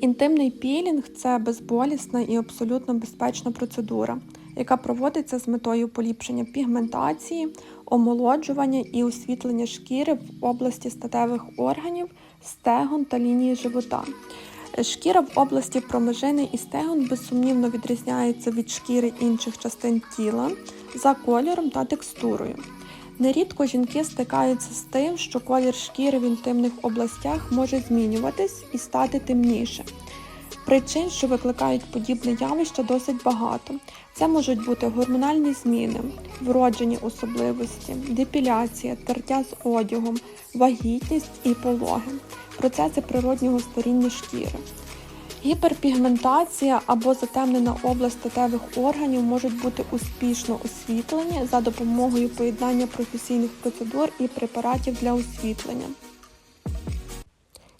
Інтимний пілінг це безболісна і абсолютно безпечна процедура, яка проводиться з метою поліпшення пігментації, омолоджування і освітлення шкіри в області статевих органів, стегон та лінії живота. Шкіра в області промежини і стегон безсумнівно відрізняється від шкіри інших частин тіла за кольором та текстурою. Нерідко жінки стикаються з тим, що колір шкіри в інтимних областях може змінюватись і стати темніше. Причин, що викликають подібне явище, досить багато. Це можуть бути гормональні зміни, вроджені особливості, депіляція, тертя з одягом, вагітність і пологи, процеси природнього старіння шкіри. Гіперпігментація або затемнена область статевих органів можуть бути успішно освітлені за допомогою поєднання професійних процедур і препаратів для освітлення.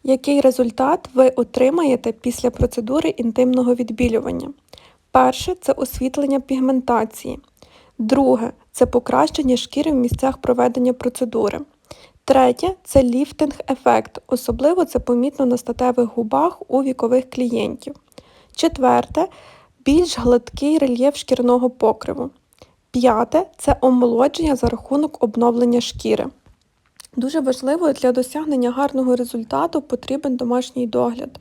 Який результат ви отримаєте після процедури інтимного відбілювання? Перше це освітлення пігментації. Друге це покращення шкіри в місцях проведення процедури. Третє це ліфтинг-ефект, особливо це помітно на статевих губах у вікових клієнтів. Четверте більш гладкий рельєф шкірного покриву. П'яте це омолодження за рахунок обновлення шкіри. Дуже важливо для досягнення гарного результату потрібен домашній догляд.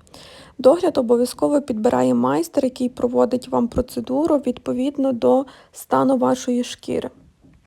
Догляд обов'язково підбирає майстер, який проводить вам процедуру відповідно до стану вашої шкіри.